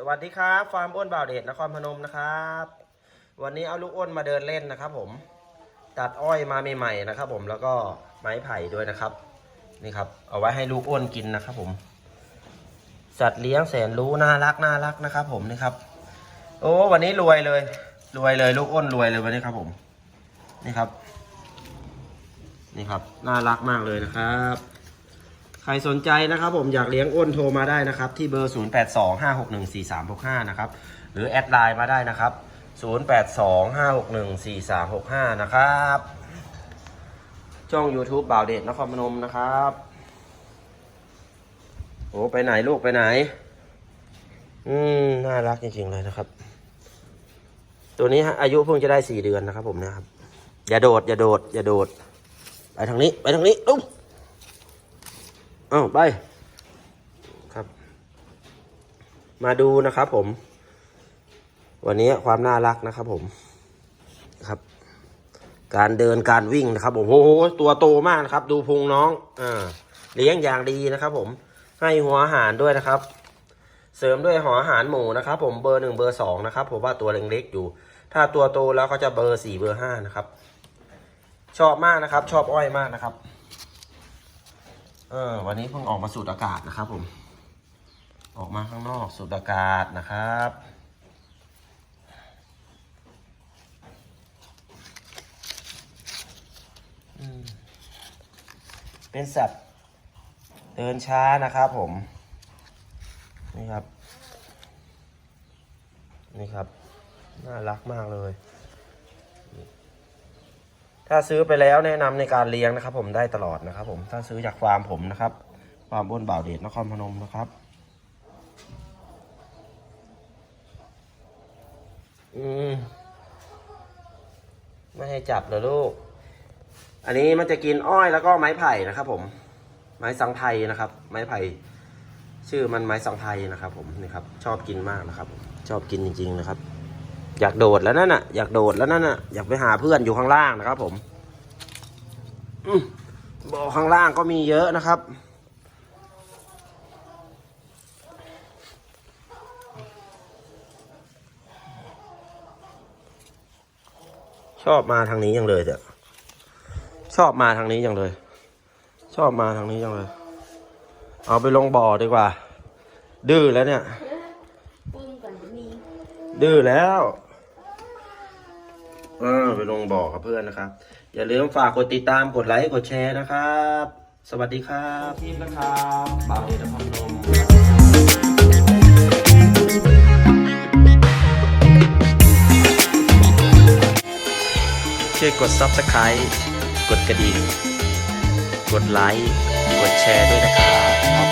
สวัสดีครับฟาร์มอ้วนบ่าวเดชนครพนมนะครับ วันนี้เอาลูกอ้วนมาเดินเล่นนะครับ ผม ตัดอ้อยมาใหม่ๆนะครับ ผมแล้วก็ไม้ไผ่ด้วยนะครับ นี่ครับ เอาไว้ให้ลูกอ้วนกินนะครับ ผม สัตว์เลี้ยงแสนรู้น่ารักน่ารักนะครับ ผมนี่ครับ โอ้วันนี้รวยเลย รวยเลยลูกอ้วนรวยเลยวันนี้ครับ ผม นี่ครับ นี่ครับ น่ารักมากเลยนะครับ ใครสนใจนะครับผมอยากเลี้ยงอ้นโทรมาได้นะครับ ที่เบอร์ 0825614365 นะครับ หรือแอดไลน์มาได้นะครับ 0825614365 นะครับช่อง YouTube บ่าวเดชนครพนมนะครับโอ้ไปไหนลูกไปไหน อืม น่ารักจริง ๆ เลยนะครับ ตัวนี้อายุเพิ่งจะได้สี่เดือนนะครับผมนะครับ อย่าโดด อย่าโดด อย่าโดด ไปทางนี้ ไปทางนี้ลุก อ้าวไป ครับ มาดูนะครับผม วันนี้ความน่ารักนะครับผมครับ การเดินการวิ่งนะครับผมโอ้โหตัวโตมากนะครับ ดูพุงน้องอ่าเลี้ยงอย่างดีนะครับ ผม ให้หัวอาหารด้วยนะครับ เสริมด้วยหัวอาหารหมูนะครับ ผมเบอร์หนึ่งเบอร์สองนะครับผมว่าตัวเล็กๆอยู่ ถ้าตัวโตแล้วก็จะเบอร์สี่เบอร์ห้านะครับ ชอบมากนะครับ ชอบอ้อยมากนะครับ เออ วันนี้เพิ่งออกมาสูดอากาศนะครับผม ออกมาข้างนอกสูดอากาศนะครับ เป็นสัตว์เดินช้านะครับผม นี่ครับ นี่ครับ น่ารักมากเลย ถ้าซื้อไปแล้วแนะนำในการเลี้ยงนะครับ ผมได้ตลอดนะครับ ผมถ้าซื้อจากฟาร์มผมนะครับฟาร์มบนบ่าวเดชนครพนมนะครับอืมไม่ให้จับเหรอลูก อันนี้มันจะกินอ้อยแล้วก็ไม้ไผ่นะครับผม ไม้สังไพรนะครับ ไม้ไผ่ชื่อมันไม้สังไพรนะครับ ผมนี่ครับ ชอบกินมากนะครับ ชอบกินจริง ๆ นะครับ อยากโดดแล้วนั่นน่ะ อยากโดดแล้วนั่นน่ะ อยากไปหาเพื่อนอยู่ข้างล่างนะครับ ผมอืมบ่อข้างล่างก็มีเยอะนะครับ ชอบมาทางนี้ยังเลยเดี๋ยชอบมาทางนี้ยังเลย ชอบมาทางนี้ยังเลย เอาไปลงบ่อดีกว่า ดื้อแล้วเนี่ย ปึ้งก่อนจะมี ดื้อแล้วเออไปลงบ่อกับเพื่อนนะครับ อย่าลืมฝากกดติดตามกดไลค์กดแชร์นะครับ สวัสดีครับทีมนะครับบ่าวเดชนครพนมช่วยกด Subscribe กดกระดิ่ง กดไลค์ กดแชร์ด้วยนะครับ